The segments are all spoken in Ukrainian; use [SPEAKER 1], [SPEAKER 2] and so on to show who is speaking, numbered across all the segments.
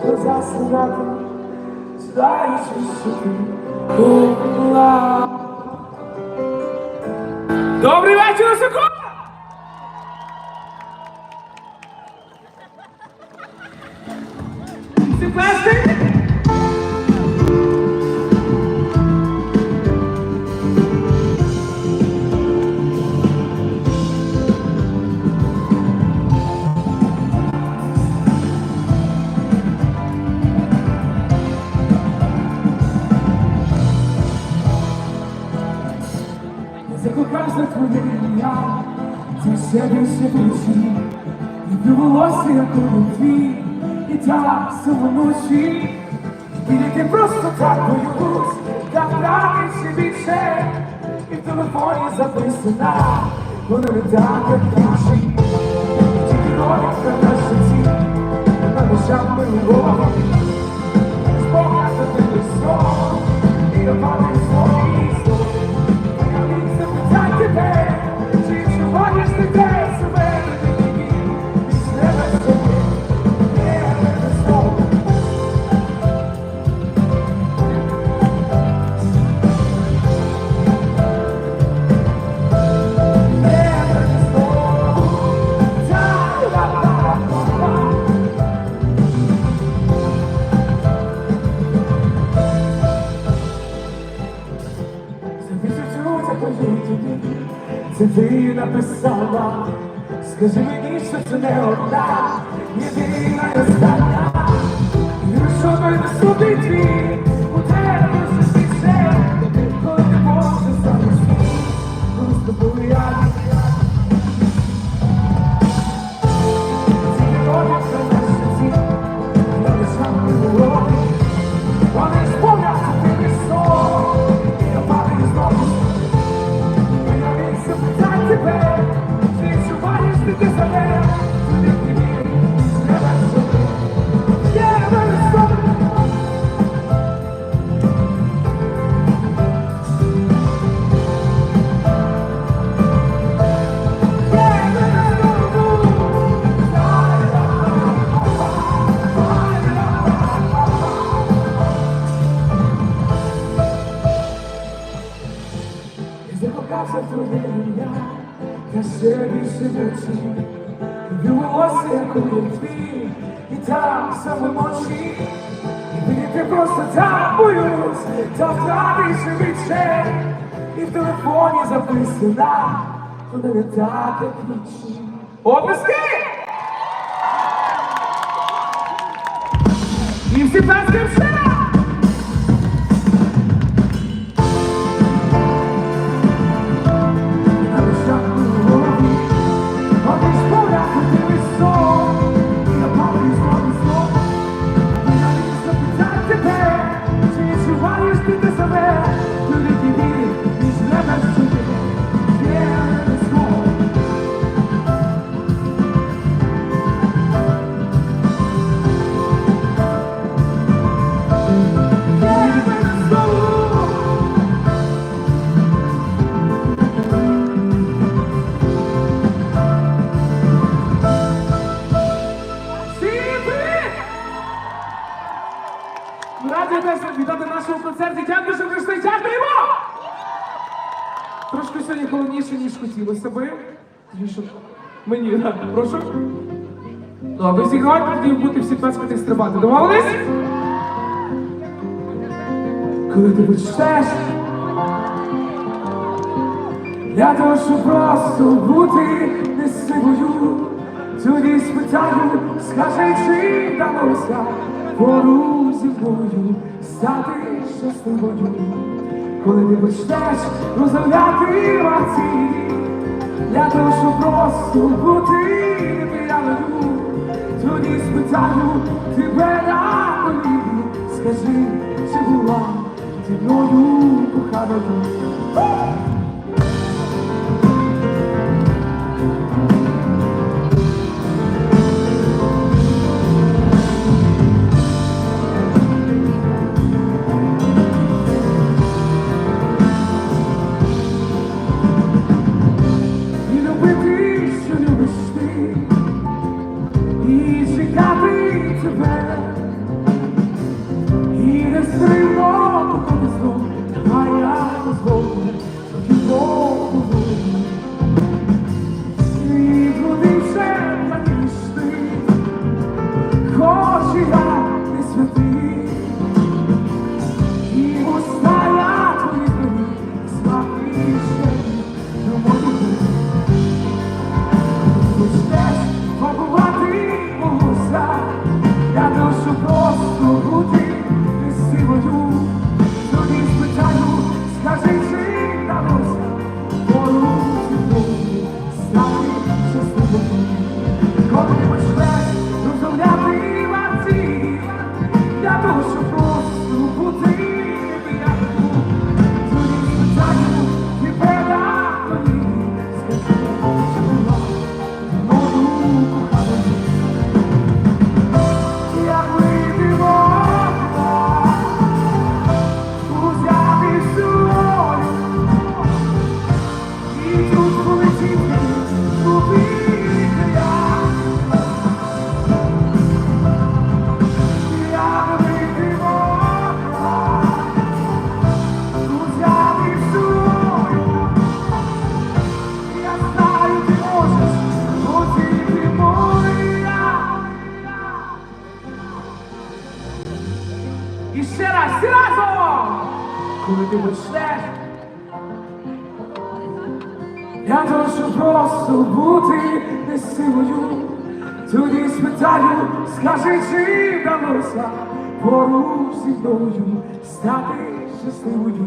[SPEAKER 1] Сказав сказати, знаєш, що ти була. Добрий вечір, Сокол! Так ночі. І ти просто так боюсь, так радий більше, і в телефоні записана, вона не так, як інші. Тільки робить на щиті, на душах ми любов. Спогадати тебе сон, і я падаю це ти написала. Скажи мені, що це не одна, єдина і остання. І що той судить твій, закохався в твоє ім'я, та ще. І там саме ночі. І ти просто так боюсь, та. І в телефоні записана, вона не так. Облески! І всі плескаємо ще прошу. Ну, а ви всі тоді бути всі плескати стрибати. Домовились? Коли ти почнеш для того, щоб просто бути не сивою, тоді спитаю, скажи, чи вдалося поруч зі мною стати щасливою. Коли ти почнеш розмовляти маці, для прошу просто бути п'яною, тоді спитаю тебе на мені, скажи, чи була ти мною коханою. Lord. щасливою, стати щасливою,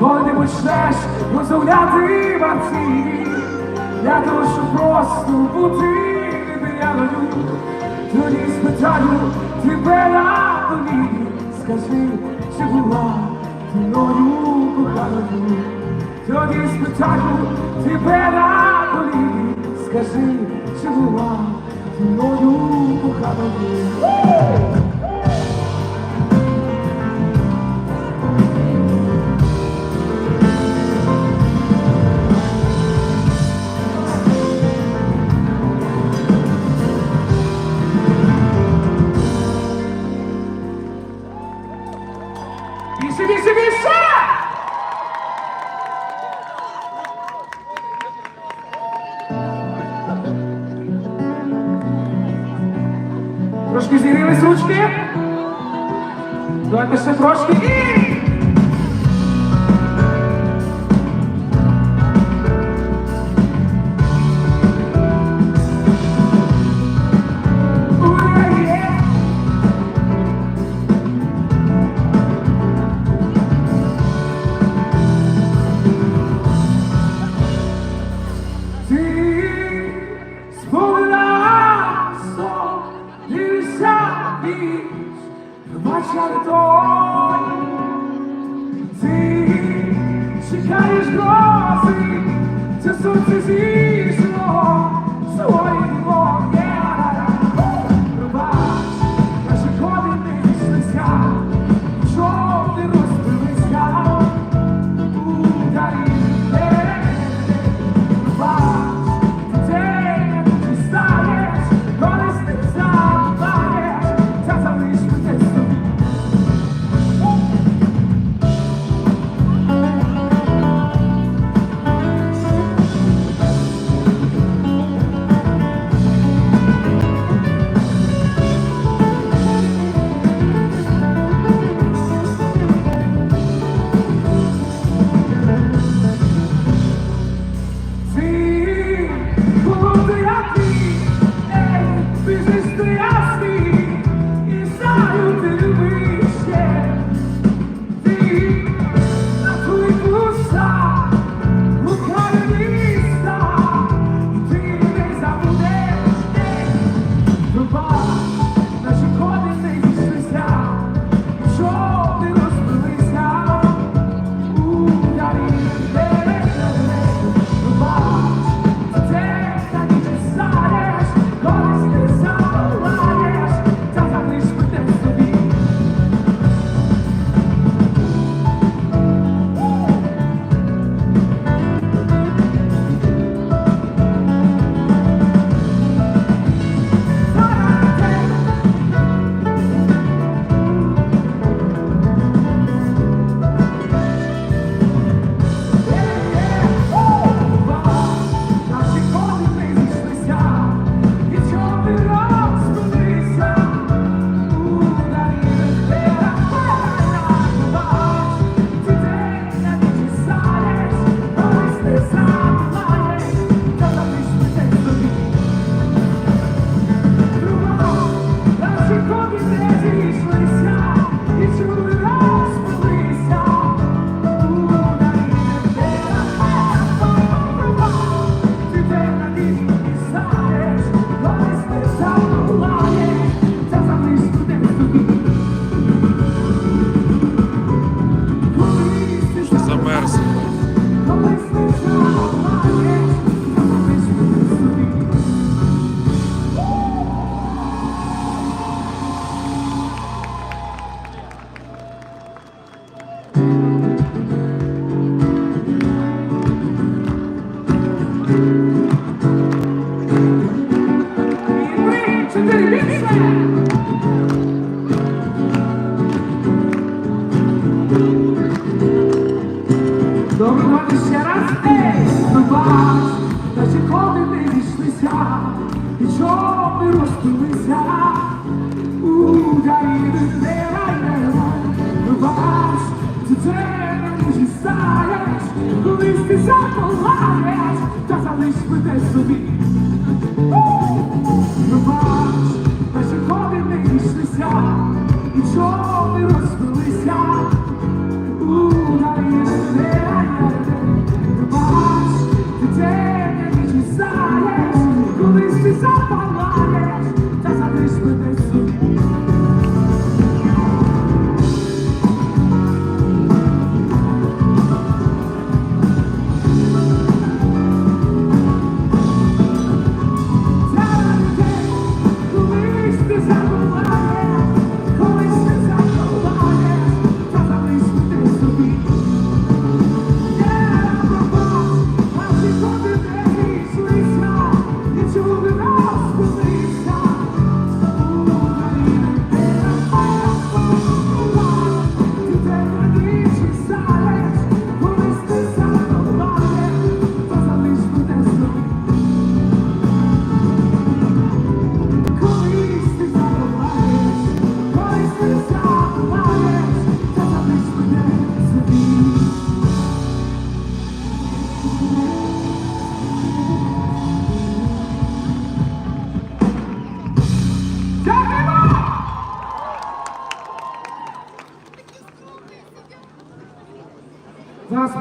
[SPEAKER 1] коли не почнеш розумляти варці, для того, щоб просто бути невиняною, тоді спитаю тебе на тобі, скажи, чи була ти мною коханою, тоді спитаю тебе на тобі, скажи, чи була ти мною коханою. Трошки зігрілись ручки. Давайте ще трошки і... Messiah.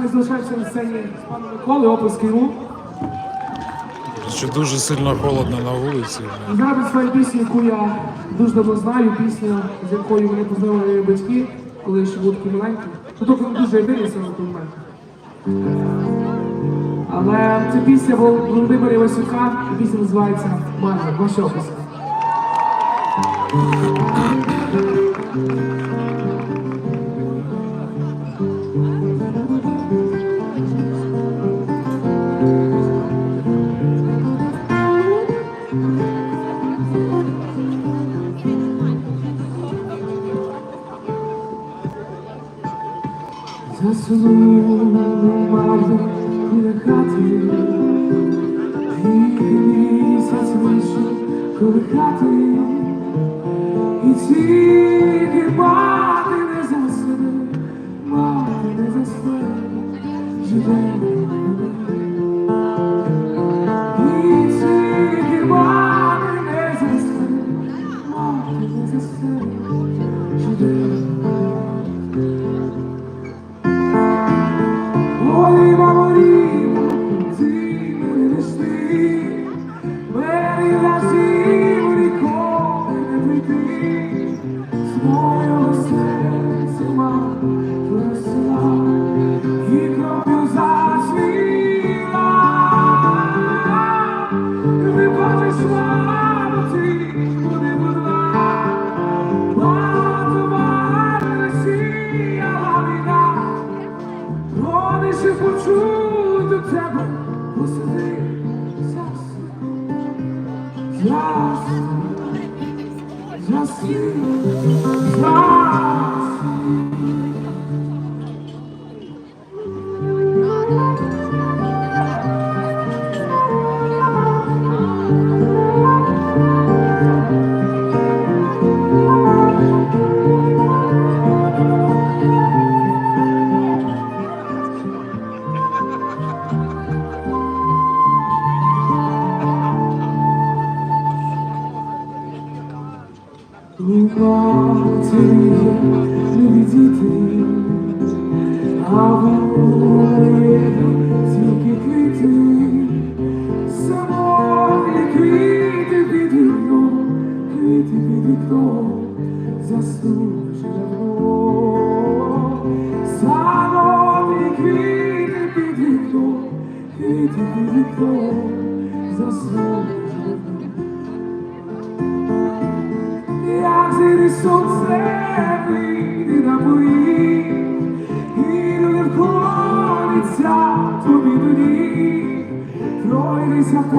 [SPEAKER 1] ми залишаємося на сцені з паном Миколою, опуск йому.
[SPEAKER 2] Що дуже сильно холодно на вулиці.
[SPEAKER 1] Зараз свою пісню, яку я дуже давно знаю, пісня, з якою мене познайомили мої батьки, коли я ще був такий маленький. Ну, тобто дуже єдиний на той момент. Але ця пісня Володимира Івасюка, і пісня називається «Мама, ваш опис.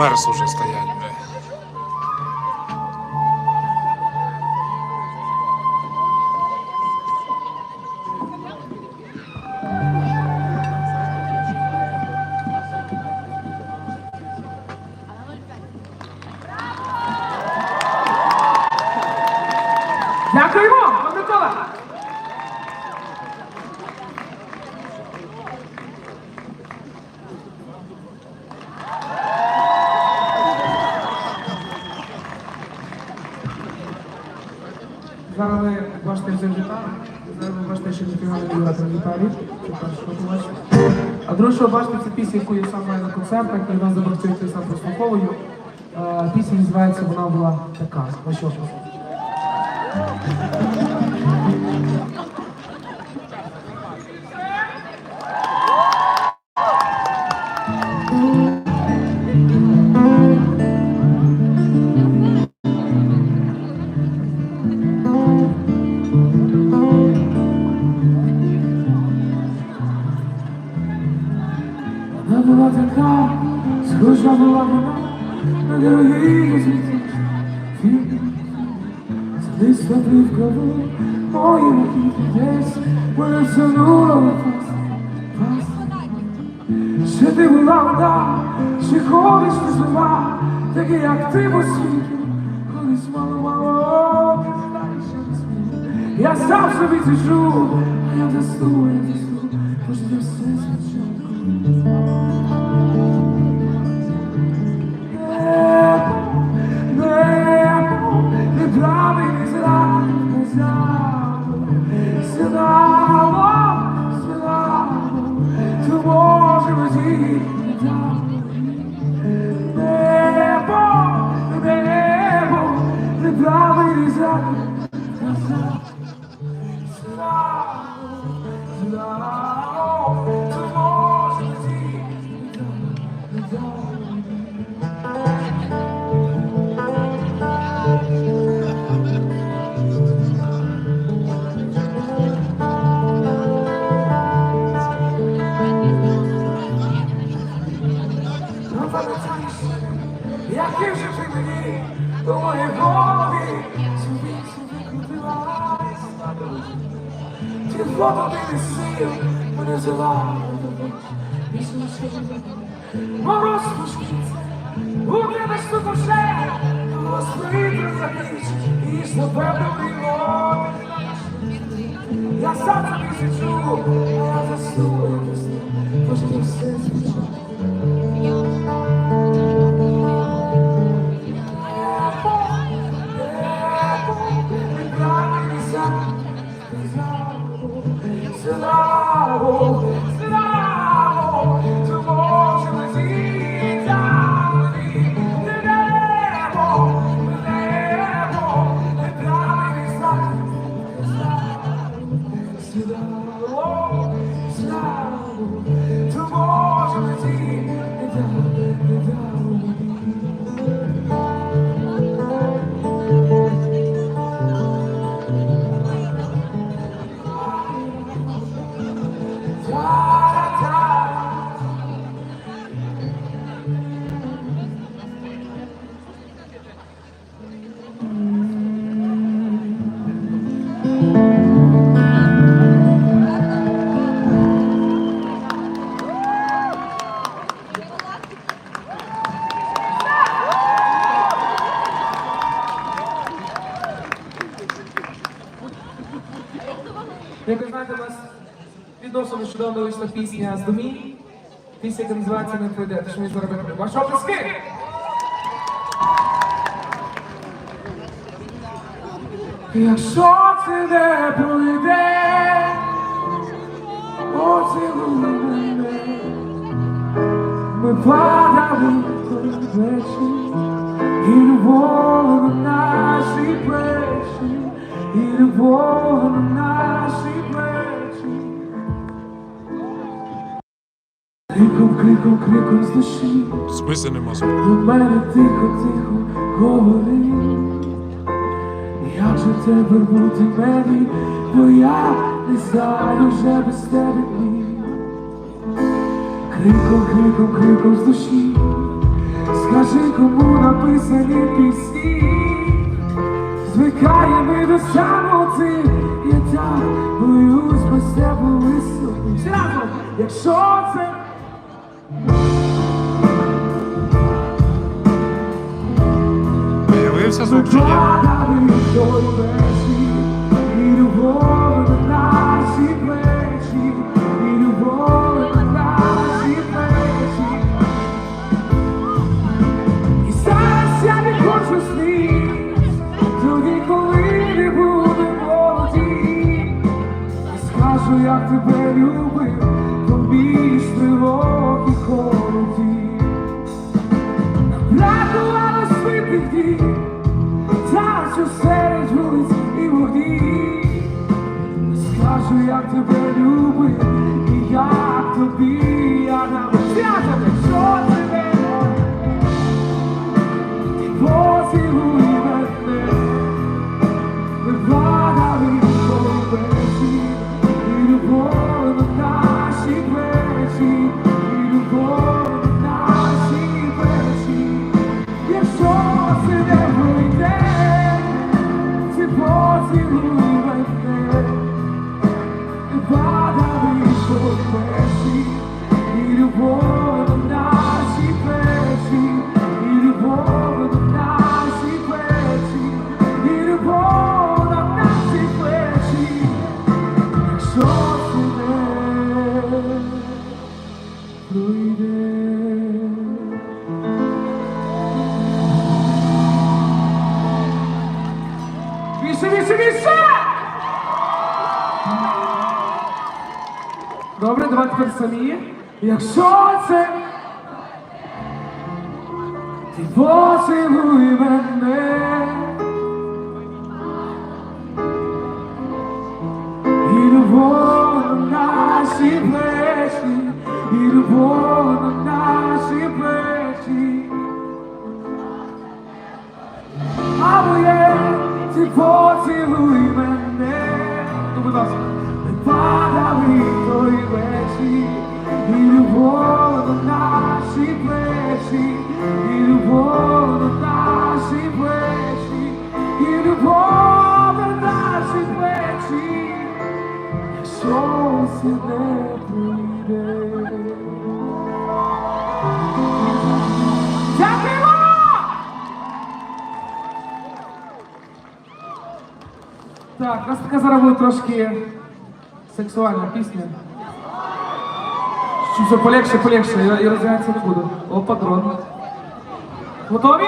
[SPEAKER 2] Замерз уже стоять,
[SPEAKER 1] що бачите, це пісня, яку я сам маю на концертах, і вона запрацюється сам прослуховую. Е, Пісня називається Вона була така. Ну що ж. Вона на дорогий звідти фільм. Звисла плівкову, мої руки десь, мене втягнула в пас, пас. Ще ти була вона, ще ходиш ти жива, такі як ти по світі, колись мало-мало, ти що не. Я сам собі сиджу, а я засну, я засну, Мороз пушкіться, укидаш тут уже, Господи, закрич, і ж напевно. Я сам тобі сиджу, а я засну, я засну, тож все звичайно. чудова вийшла пісня з домі. Після яка називається не пройде, що ми зробимо. Ваші оплески! Якщо це не пройде, поцілуй мене, ми падали в плечі, і любов на наші плечі, і любов на наші криком, криком
[SPEAKER 2] слуши. Смисла нема звуку.
[SPEAKER 1] До мене тихо, тихо говори. Як же тебе бути мені, бо я не знаю вже без тебе ні. Криком, криком, криком з душі, скажи, кому написані пісні, звикає ми до самоти, я так боюсь без тебе висоти. Якщо це 있어서 웃기냐 So трошки сексуальна пісня. Щоб все полегше, полегше, я, я розвиватися не буду. О, патрон. Готові?